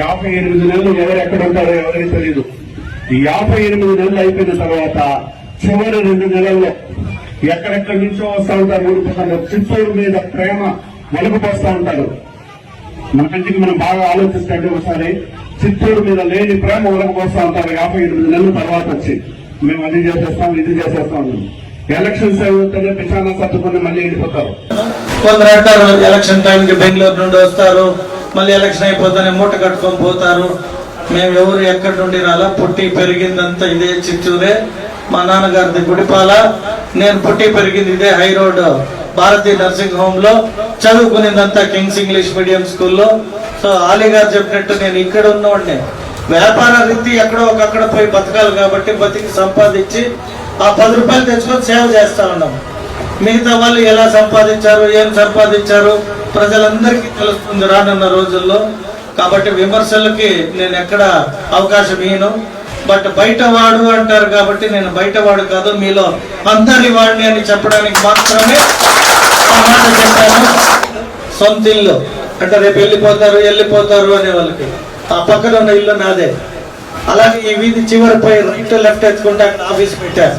యాభై ఎనిమిది నెలలు ఎవరు ఎక్కడ ఉంటారో ఎవరికి తెలియదు యాభై ఎనిమిది నెలలు అయిపోయిన తర్వాత చివరి రెండు నెలల్లో ఎక్కడెక్కడి నుంచో వస్తూ ఉంటారు ఊరిపోతారు చిత్తూరు మీద ప్రేమ వెలుగుపోస్తూ ఉంటారు. మన ఇంటికి మనం బాగా ఆలోచిస్తే ఒకసారి చిత్తూరు మీద లేని ప్రేమ వెలుగుపోస్తూ ఉంటారు యాభై ఎనిమిది నెలల తర్వాత వచ్చి. మేము అది చేసేస్తాం ఇది చేసేస్తాం. ఎలక్షన్స్ అవుతుంటే పిచ్చాన సర్దుకుని మళ్ళీ వెళ్ళిపోతారు. కొందరు అంటారు ఎలక్షన్ టైంకి బెంగళూరు నుండి వస్తారు. మళ్ళీ ఎలక్షన్ అయిపోతానే మూట కట్టుకొని పోతారు. మేము ఎవరు ఎక్కడి నుండి రాలా? పుట్టి పెరిగిందంతా ఇదే చిత్తూరే. మా నాన్నగారిది గుడిపాల నేను పుట్టి పెరిగింది ఇదే హై రోడ్ భారతీయ నర్సింగ్ హోమ్లో చదువుకునేదంతా కింగ్స్ ఇంగ్లీష్ మీడియం స్కూల్లో. సో ఆలీ గారు చెప్పినట్టు నేను ఇక్కడ ఉన్నవాడిని. వ్యాపార రీతి ఎక్కడో ఒకక్కడ పోయి బతకాలి కాబట్టి బతికి సంపాదించి ఆ పది రూపాయలు తెచ్చుకొని సేవ చేస్తా ఉన్నాం. మిగతా వాళ్ళు ఎలా సంపాదించారు ఏం సంపాదించారు ప్రజలందరికీ తెలుస్తుంది రానున్న రోజుల్లో. కాబట్టి విమర్శలకి నేను ఎక్కడ అవకాశం ఇయ్యను. బట్ బయటవాడు అంటారు కాబట్టి నేను బయటవాడు కాదు మీలో అందరి వాడిని అని చెప్పడానికి మాత్రమే మాట చెప్పాను. సొంత ఇల్లు. అంటే రేపు వెళ్ళిపోతారు వెళ్ళిపోతారు అనే వాళ్ళకి. ఆ పక్కన ఉన్న ఇల్లు నాదే. అలాగే ఈ వీధి చివరిపై రైట్ లెఫ్ట్ ఎత్తుకుంటే అక్కడ ఆఫీస్ పెట్టారు.